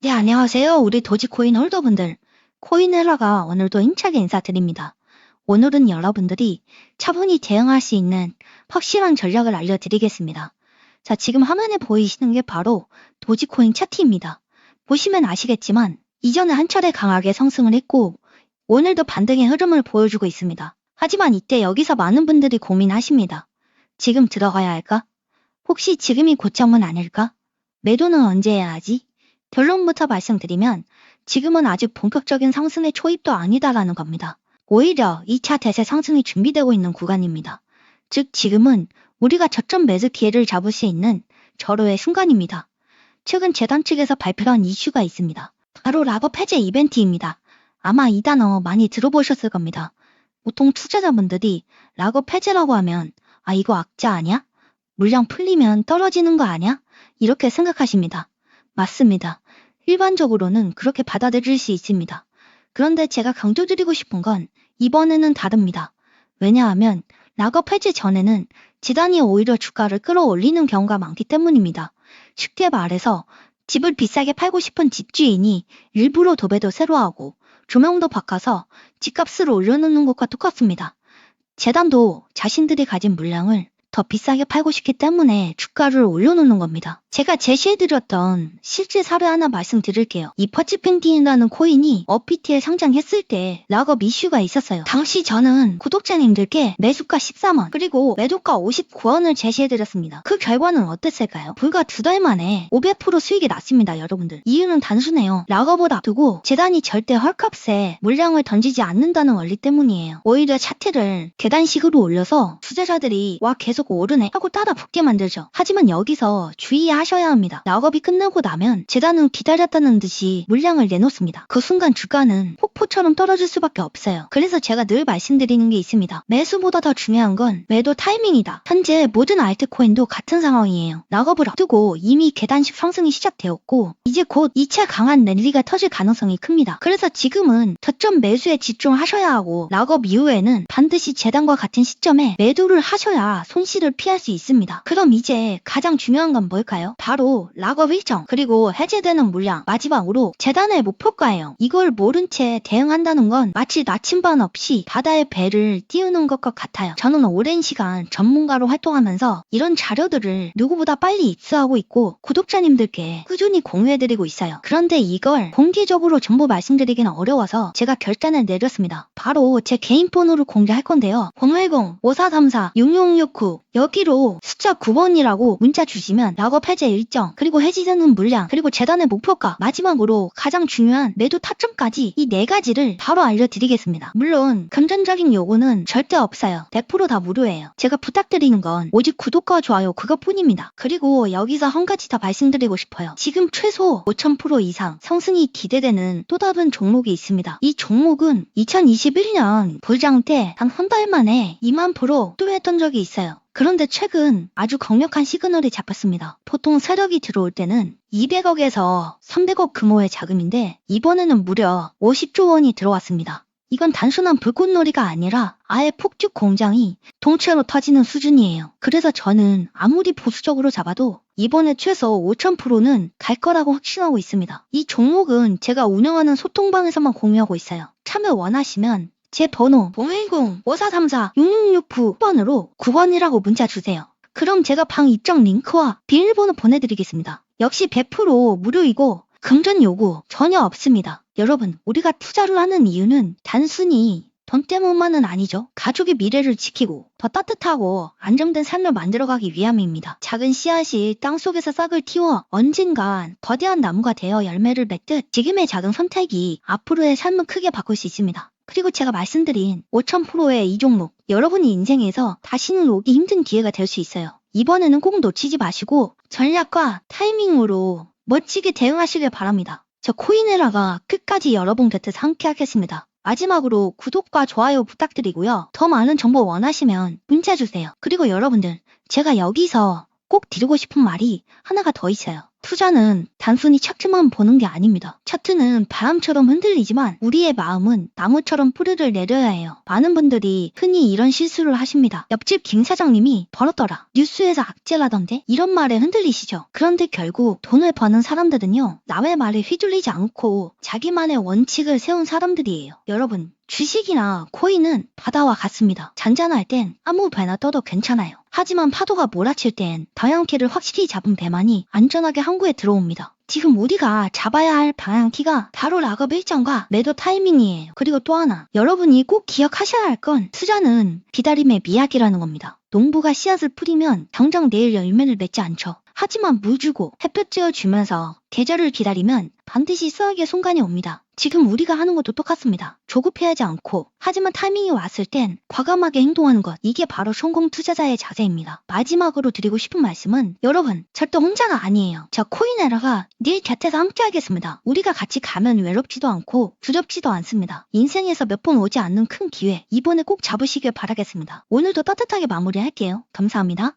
네, 안녕하세요. 우리 도지코인 홀더분들. 코인헬라가 오늘도 힘차게 인사드립니다. 오늘은 여러분들이 차분히 대응할 수 있는 확실한 전략을 알려드리겠습니다. 자, 지금 화면에 보이시는 게 바로 도지코인 차트입니다. 보시면 아시겠지만 이전에 한 차례 강하게 상승을 했고 오늘도 반등의 흐름을 보여주고 있습니다. 하지만 이때 여기서 많은 분들이 고민하십니다. 지금 들어가야 할까? 혹시 지금이 고점은 아닐까? 매도는 언제 해야 하지? 결론부터 말씀드리면 지금은 아직 본격적인 상승의 초입도 아니다라는 겁니다. 오히려 2차 대세 상승이 준비되고 있는 구간입니다. 즉 지금은 우리가 저점 매수 기회를 잡을 수 있는 절호의 순간입니다. 최근 재단 측에서 발표한 이슈가 있습니다. 바로 락업 해제 이벤트입니다. 아마 이 단어 많이 들어보셨을 겁니다. 보통 투자자분들이 락업 해제라고 하면 아 이거 악자 아니야? 물량 풀리면 떨어지는 거 아니야? 이렇게 생각하십니다. 맞습니다. 일반적으로는 그렇게 받아들일 수 있습니다. 그런데 제가 강조드리고 싶은 건 이번에는 다릅니다. 왜냐하면 락업 해제 전에는 지단이 오히려 주가를 끌어올리는 경우가 많기 때문입니다. 쉽게 말해서 집을 비싸게 팔고 싶은 집주인이 일부러 도배도 새로 하고 조명도 바꿔서 집값을 올려놓는 것과 똑같습니다. 재단도 자신들이 가진 물량을 더 비싸게 팔고 싶기 때문에 주가를 올려놓는 겁니다. 제가 제시해드렸던 실제 사례 하나 말씀드릴게요. 이 퍼치pentin이라는 코인이 어피티에 상장했을 때 락업 이슈가 있었어요. 당시 저는 구독자님들께 매수가 13원 그리고 매도가 59원을 제시해드렸습니다. 그 결과는 어땠을까요? 불과 두 달 만에 500% 수익이 났습니다. 여러분들. 이유는 단순해요. 락업을 앞두고 재단이 절대 헐값에 물량을 던지지 않는다는 원리 때문이에요. 오히려 차트를 계단식으로 올려서 투자자들이 와 계속 오르네 하고 따라 붙게 만들죠. 하지만 여기서 주의 하셔야 합니다. 락업이 끝나고 나면 재단은 기다렸다는 듯이 물량을 내놓습니다. 그 순간 주가는 폭포처럼 떨어질 수밖에 없어요. 그래서 제가 늘 말씀드리는 게 있습니다. 매수보다 더 중요한 건 매도 타이밍이다. 현재 모든 알트코인도 같은 상황이에요. 락업을 앞두고 이미 계단식 상승이 시작되었고 이제 곧 2차 강한 랠리가 터질 가능성이 큽니다. 그래서 지금은 저점 매수에 집중하셔야 하고 락업 이후에는 반드시 재단과 같은 시점에 매도를 하셔야 손실을 피할 수 있습니다. 그럼 이제 가장 중요한 건 뭘까요? 바로 락업 일정 그리고 해제되는 물량 마지막으로 재단의 목표가예요. 이걸 모른 채 대응한다는 건 마치 나침반 없이 바다의 배를 띄우는 것과 같아요. 저는 오랜 시간 전문가로 활동하면서 이런 자료들을 누구보다 빨리 입수하고 있고 구독자님들께 꾸준히 공유해드리고 있어요. 그런데 이걸 공개적으로 전부 말씀드리기는 어려워서 제가 결단을 내렸습니다. 바로 제 개인 폰으로 공개할 건데요. 010-5434-6669 여기로 숫자 9번이라고 문자 주시면 락업 해제 일정 그리고 해지되는 물량 그리고 재단의 목표가 마지막으로 가장 중요한 매도 타점까지 이 네 가지를 바로 알려드리겠습니다. 물론 금전적인 요구는 절대 없어요. 100%다 무료예요. 제가 부탁드리는 건 오직 구독과 좋아요 그것뿐입니다. 그리고 여기서 한 가지 더 말씀드리고 싶어요. 지금 최소 5000% 이상 상승이 기대되는 또 다른 종목이 있습니다. 이 종목은 2021년 불장 때 단 한 달 만에 2만 프로 또 했던 적이 있어요. 그런데 최근 아주 강력한 시그널이 잡혔습니다. 보통 세력이 들어올 때는 200억에서 300억 규모의 자금인데 이번에는 무려 50조 원이 들어왔습니다. 이건 단순한 불꽃놀이가 아니라 아예 폭죽 공장이 동체로 터지는 수준이에요. 그래서 저는 아무리 보수적으로 잡아도 이번에 최소 5,000%는 갈 거라고 확신하고 있습니다. 이 종목은 제가 운영하는 소통방에서만 공유하고 있어요. 참여 원하시면 제 번호 010-5434-6669번으로 9번이라고 문자 주세요. 그럼 제가 방 입장 링크와 비밀번호 보내드리겠습니다. 역시 100% 무료이고 금전 요구 전혀 없습니다. 여러분, 우리가 투자를 하는 이유는 단순히 돈 때문만은 아니죠. 가족의 미래를 지키고 더 따뜻하고 안정된 삶을 만들어가기 위함입니다. 작은 씨앗이 땅속에서 싹을 틔워 언젠간 거대한 나무가 되어 열매를 맺듯 지금의 작은 선택이 앞으로의 삶을 크게 바꿀 수 있습니다. 그리고 제가 말씀드린 5000%의 이 종목, 여러분이 인생에서 다시는 오기 힘든 기회가 될 수 있어요. 이번에는 꼭 놓치지 마시고 전략과 타이밍으로 멋지게 대응하시길 바랍니다. 저 코인에라가 끝까지 여러분 곁에서 함께 하겠습니다. 마지막으로 구독과 좋아요 부탁드리고요. 더 많은 정보 원하시면 문자 주세요. 그리고 여러분들, 제가 여기서 꼭 드리고 싶은 말이 하나가 더 있어요. 투자는 단순히 차트만 보는 게 아닙니다. 차트는 바람처럼 흔들리지만 우리의 마음은 나무처럼 뿌리를 내려야 해요. 많은 분들이 흔히 이런 실수를 하십니다. 옆집 김 사장님이 벌었더라. 뉴스에서 악재라던데 이런 말에 흔들리시죠. 그런데 결국 돈을 버는 사람들은요. 남의 말에 휘둘리지 않고 자기만의 원칙을 세운 사람들이에요. 여러분 주식이나 코인은 바다와 같습니다. 잔잔할 땐 아무 배나 떠도 괜찮아요. 하지만 파도가 몰아칠 땐 방향키를 확실히 잡은 배만이 안전하게 항구에 들어옵니다. 지금 우리가 잡아야 할 방향키가 바로 락업 일정과 매도 타이밍이에요. 그리고 또 하나, 여러분이 꼭 기억하셔야 할 건 투자는 기다림의 미학이라는 겁니다. 농부가 씨앗을 뿌리면 당장 내일 열매를 맺지 않죠. 하지만 물 주고 햇볕 쬐어주면서 계절을 기다리면 반드시 수확의 순간이 옵니다. 지금 우리가 하는 것도 똑같습니다. 조급해하지 않고 하지만 타이밍이 왔을 땐 과감하게 행동하는 것 이게 바로 성공 투자자의 자세입니다. 마지막으로 드리고 싶은 말씀은 여러분 절대 혼자가 아니에요. 저 코인에라가 늘 곁에서 함께 하겠습니다. 우리가 같이 가면 외롭지도 않고 두렵지도 않습니다. 인생에서 몇 번 오지 않는 큰 기회 이번에 꼭 잡으시길 바라겠습니다. 오늘도 따뜻하게 마무리할게요. 감사합니다.